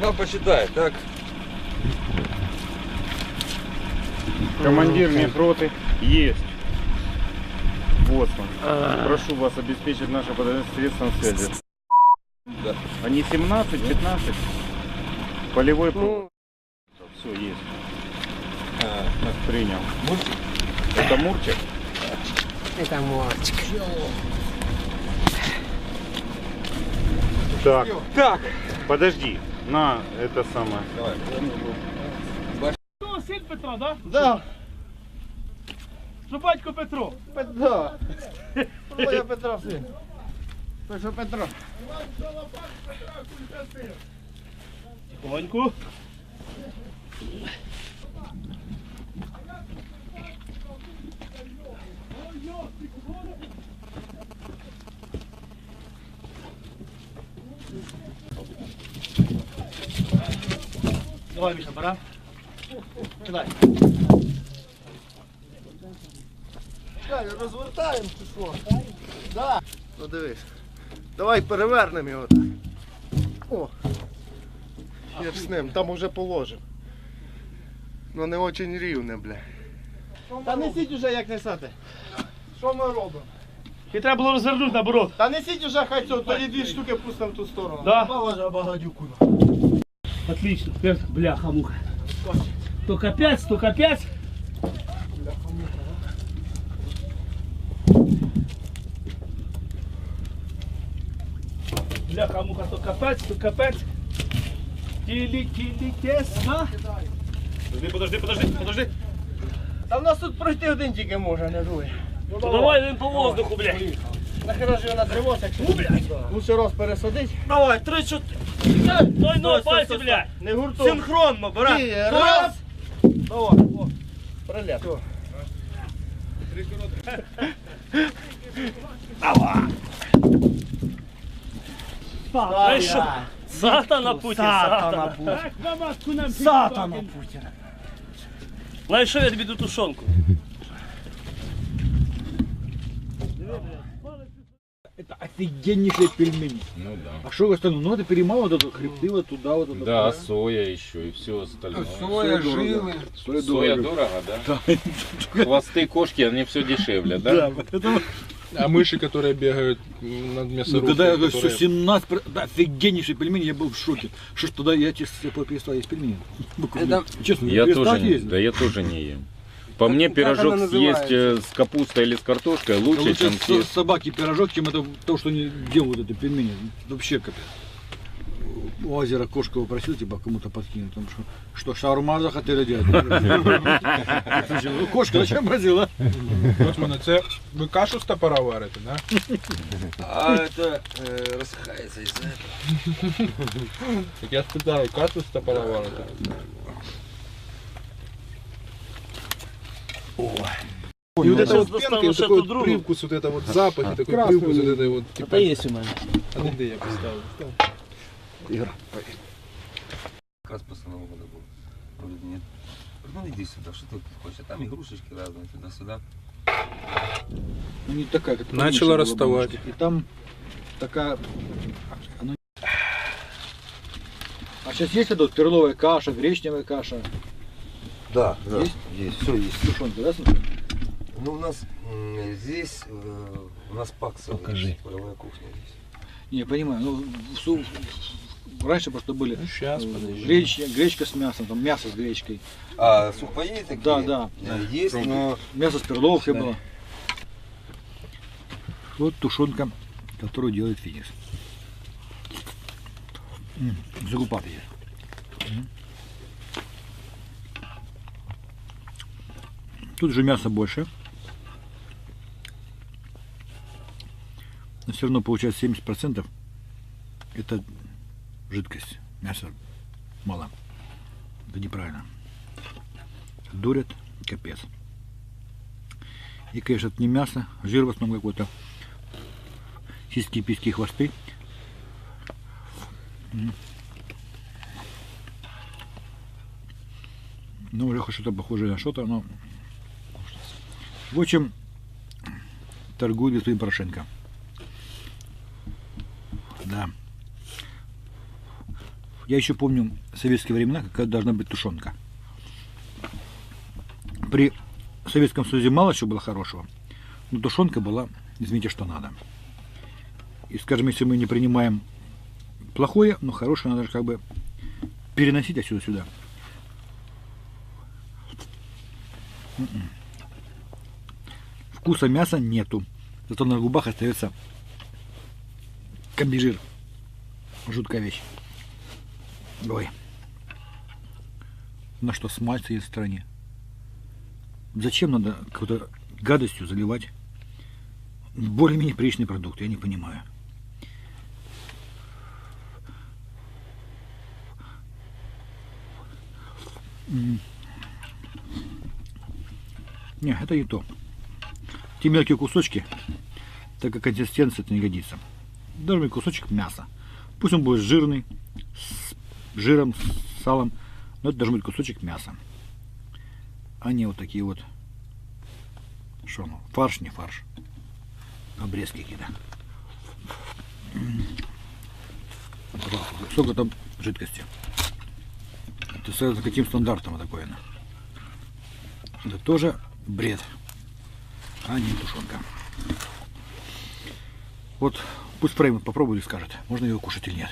Сам посчитай, так? Командир медроты есть. Вот он. Прошу вас обеспечить наше подразделение средством связи. Да. Они 17, 15. Полевой Ну, Все есть. А, Принял. мультик? Это Мурчик? это морчик. Так. Так, Подожди. На, это самое. Давай. Ну, син Петро, да? да, Що батько Петро? Петро. Ну, я Петро син. То що Петро? Тихонько. Давай, Міша, пора. Кидай. Чекай, розвертаємо чи що? Да. Ну дивись. Давай перевернемо його так. О. Я ж з ним, там уже положив. Ну не очень рівне, бля. Та несіть уже як несете. Що ми робимо? І треба було розвернути наоборот. Та несіть уже хай цього, тоді дві штуки пустимо в ту сторону. Да. Багадюку. Отлично. Теперь бляха-муха. То капец, то капец. Бляха-муха, то капець, то капець. Тілі, тілі, тесно. Подожди, подожди, подожди, подожди. Та в нас тут пройти один тільки може, не двоє. Ну, То давай він по воздуху, блядь. Нахера ж його на древо, так ну, ну, що лучше раз пересадить. Давай, три, чотири. Той ноль пальці, блядь. Не гуртом. Синхронно, брат. І раз. Давай, о. Прилет. Три коротких. Давай. Дай що? Сатана Путіна. Сатана Путіна. Сатана Путіна. Лай, що я тобі тушонку? Диви. Это офигеннейшие пельмени. Ну да. А что остальное? Ну, это перемало, вот это хребты вот туда, вот это. Да, туда. соя еще и все остальное. Соя, жилы. Соя, Соя дорого. дорого, да? Хвосты кошки, они все дешевле, да? Да, вот это вот. А мыши, которые бегают над Ну, мясорубкой, когда я говорю, которые- что 17, про- да, офигеннейшие пельмени, я был в шоке. Что ж тогда я честно перестал есть пельмени. Буквально. Честно, Я тоже не, есть. да я тоже не ем. По мне пирожок она съесть э, с капустой или с картошкой Да лучше, лучше чем с- съесть. собаки пирожок, чем это то, что они делают эти пельмени. Вообще капец. У озера кошка попросил, типа, кому-то подкинуть. Потому что, что шаурма захотели делать. Ну, Кошка зачем просила? Боцмане, це ви кашу з топора варите, да? А это э, рассыхается из-за этого. Так я спитаю, кашу з топора варите? И вот это вот пенка, и вот такой вот привкус, вот это вот запах, и такой привкус, вот это вот, типа, Та є у мене. а де- де я поставив? Как раз после Нового года был. Вроде нет. Ну иди сюда, что ты хочешь? Там игрушечки разные, туда-сюда. Ну, не такая, как Начала расставать. И там такая... А сейчас есть эта вот перловая каша, гречневая каша, Да, да, Есть? есть, все есть. тушенка, да, смотри? Ну у нас здесь, э, у нас пак целый, Покажи. полевая кухня здесь. Не, я понимаю, ну, в су- раньше просто были Ну, сейчас, э, подожди. греч- гречка с мясом, там мясо с гречкой, А сухпаи такие? Да, да. Есть, но мясо с перловкой было. Вот тушенка, которую делает Финис. М, Тут же мясо больше. Но все равно получается 70% это жидкость. Мяса мало. Это неправильно. Дурят, капец. И, конечно, это не мясо, жир в основном какой-то. Сиськи, письки, хвосты. Ну, хоть что-то похожее на что-то, но... В общем, торгует господин Порошенко. Да. Я еще помню советские времена, какая должна быть тушенка. При Советском Союзе мало чего было хорошего, но тушенка была, извините, что надо. И, скажем, если мы не принимаем плохое, но хорошее надо же как бы переносить отсюда сюда. М-м. Вкуса мяса нету, зато на губах остается комбижир. Жуткая вещь. Ой. На что смальцы есть в стране? Зачем надо какой-то гадостью заливать более-менее приличный продукт? Я не понимаю. Не, это не то. Те мелкие кусочки, так как консистенция это не годится. Должен быть кусочек мяса. Пусть он будет жирный, с жиром, с салом, но это должен быть кусочек мяса. А не вот такие вот, что ну, фарш, не фарш, обрезки какие-то. Сколько там жидкости? Это с каким стандартом такое? Это тоже бред, а не тушенка. Вот пусть Фрейм попробует и скажет, можно его кушать или нет.